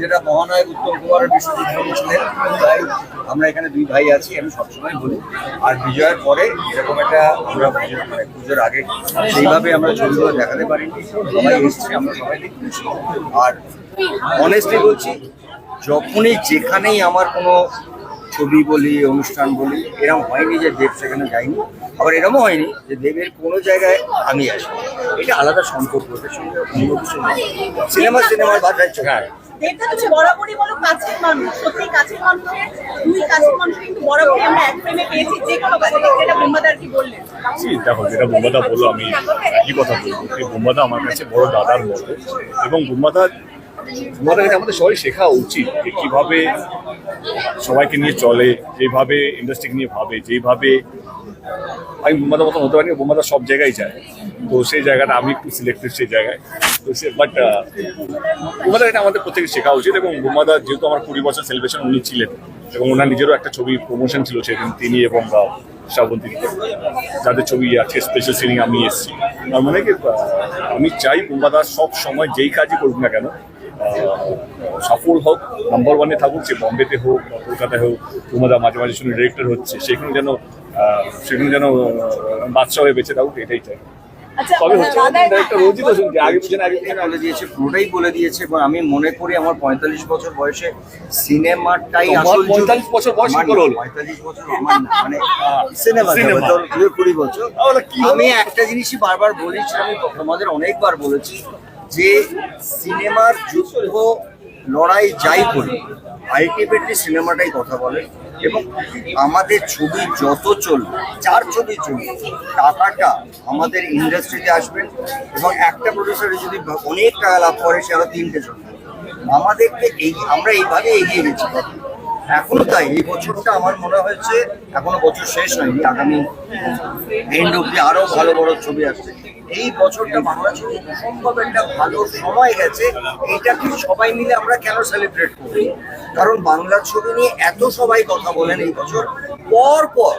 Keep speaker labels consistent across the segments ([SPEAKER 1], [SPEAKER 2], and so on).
[SPEAKER 1] যেটা মহানায়ক উত্তম কুমারের তাই আমরা এখানে দুই ভাই আছি, আমি সবসময় বলি। আর বিজয়ের পরে এরকম একটা আমরা পুজোর- মানে পুজোর আগে সেইভাবে আমরা ছবিগুলো দেখাতে পারিনি, সবাই এসছি, আমরা সবাই দেখতেছি আর অনেস্টলি বলছি, যখনই যেখানেই আমার কোনো ছবি বলি অনুষ্ঠান বলি এরকম হয়নি যে দেব সেখানে যায়নি। আবার এরকমও হয়নি যে দেবের কোনো জায়গায় আমি আসি এটা আলাদা সম্পর্ক ওটার সঙ্গে অন্য কিছু সিনেমা সিনেমার চোখায়
[SPEAKER 2] দেবদা তুমি বরাবরই বলো কাছের মানুষ। সত্যি কাছের মানুষের দুই কাছের মানুষ কিন্তু বরাবরই আমরা এক ফ্রেমে পেয়েছি। যে কোনো কাজে যেটা বোম্বাদার কি বললেন
[SPEAKER 3] দেখো যেটা বোম্বাদা বলল আমি একই কথা বলব? যে বোম্বাদা আমার কাছে বড় দাদার মতো। এবং বোম্বাদা আমাদের সবাই শেখা উচিত যে কীভাবে সবাইকে নিয়ে চলে, যেভাবে ইন্ডাস্ট্রিকে নিয়ে ভাবে, যেভাবে আমি বোম্বাদার মতন হতে পারি বোম্বাদা সব জায়গায় যায়। তো সেই জায়গাটা আমি একটু সিলেক্টেড সেই জায়গায়। তো সে বাট বোম্বাদার এটা আমাদের প্রত্যেকে শেখা উচিত এবং বোম্বাদা যেহেতু আমার কুড়ি বছর সেলিব্রেশন উনি ছিলেন এবং ওনার নিজেরও একটা ছবি প্রমোশন ছিল সেদিন, তিনি এবং শ্রাবন্তী যাদের ছবি আজকে স্পেশাল সিনিং আমি এসেছি। তার মানে কি আমি চাই বোম্বাদা সব সময় যেই কাজই করুক না কেন সফল হোক নাম্বার ওয়ানে থাকুক সে বম্বেতে হোক বা কলকাতায় হোক বোম্বাদা মাঝে মাঝে শুনে ডিরেক্টর হচ্ছে সেখানে যেন সেখানে যেন বাদশা হয়ে বেঁচে থাকুক এটাই চাই
[SPEAKER 2] আচ্ছা
[SPEAKER 1] পুরোটাই বলে দিয়েছে এবং আমি মনে করি আমার পঁয়তাল্লিশ বছর বয়সে সিনেমাটাই।
[SPEAKER 3] 45 বছর বয়স?
[SPEAKER 1] পঁয়তাল্লিশ বছর আমার মানে সিনেমা
[SPEAKER 3] সিনেমা।
[SPEAKER 1] কুড়ি বছর? আমি একটা জিনিসই বারবার বলেছি আমি তোমাদের অনেকবার বলেছি যে সিনেমার যুদ্ধ লড়াই যাই করি, আলটিমেটলি সিনেমাটাই কথা বলে এবং আমাদের ছবি যত চলবে চার ছবি চলবে, টাকাটা আমাদের ইন্ডাস্ট্রিতে আসবেন এবং একটা প্রডিউসারে যদি অনেক টাকা লাভ করে, সে আরও তিনটে চলবে। আমাদেরকে এই, আমরা এইভাবে এগিয়ে গেছি। এখনও তাই, এই বছরটা আমার মনে হয়েছে এখনও বছর শেষ হয়নি, আগামী এন্ড অব্দি আরও ভালো বড় ছবি আসছে এই বছরটা বাংলা ছবি অসম্ভব একটা ভালো সময় গেছে। এটা এইটাকে সবাই মিলে আমরা কেন সেলিব্রেট করি কারণ বাংলা ছবি নিয়ে এত সবাই কথা বলেন এই বছর। পর পর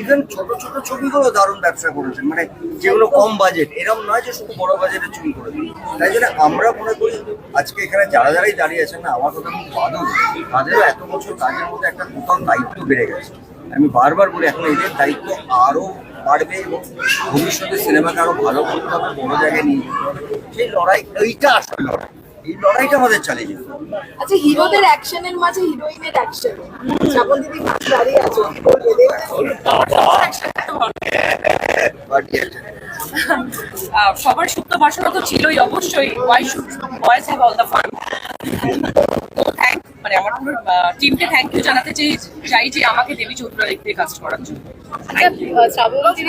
[SPEAKER 1] ইভেন ছোট ছোট ছবিগুলো দারুণ ব্যবসা করেছেন। মানে যেগুলো কম বাজেট এরকম নয় যে শুধু বড় বাজেটের ছবি করে তাই জন্য আমরা মনে করি আজকে এখানে যারা যারাই দাঁড়িয়ে আছেন না, আমার কথা খুব বাদল তাদেরও এত বছর কাজের মধ্যে একটা কোথাও দায়িত্ব বেড়ে গেছে। আমি বারবার বলি, এখন এদের দায়িত্ব আরও বাড়বে এবং ভবিষ্যতে সিনেমাকে আরও ভালো করতে হবে বড় জায়গায় নিয়ে যেতে হবে। সেই লড়াই এইটা আসলে লড়াই। এই লড়াইটা আমাদের চালিয়ে যেতে
[SPEAKER 4] আচ্ছা হিরোদের অ্যাকশনের মাঝে হিরোইনের অ্যাকশন। শ্রাবণ দিদি পাশে দাঁড়িয়ে আছে
[SPEAKER 5] সবার সুপ্ত বাসনা তো ছিলই অবশ্যই। Why should boys have all the fun আমার পুরো টিমকে থ্যাংক ইউ জানাতে চাই চাই যে আমাকে দেবী চৌধুরী দেখতে কাজ করার জন্য।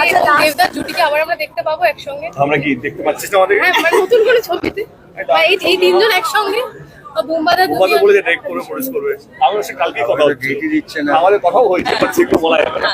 [SPEAKER 4] আচ্ছা, last-
[SPEAKER 6] দেবদার জুটিকে আবার আমরা দেখতে পাবো একসঙ্গে।
[SPEAKER 3] আমরা কি দেখতে পাচ্ছি আমাদের
[SPEAKER 6] হ্যাঁ মানে নতুন করে ছবিতে। এই এই তিনজন একসঙ্গে।
[SPEAKER 1] আমাদের দিচ্ছে না।
[SPEAKER 3] আমাদের কথাও হয়েছে সেগুলো বলা যাবে না।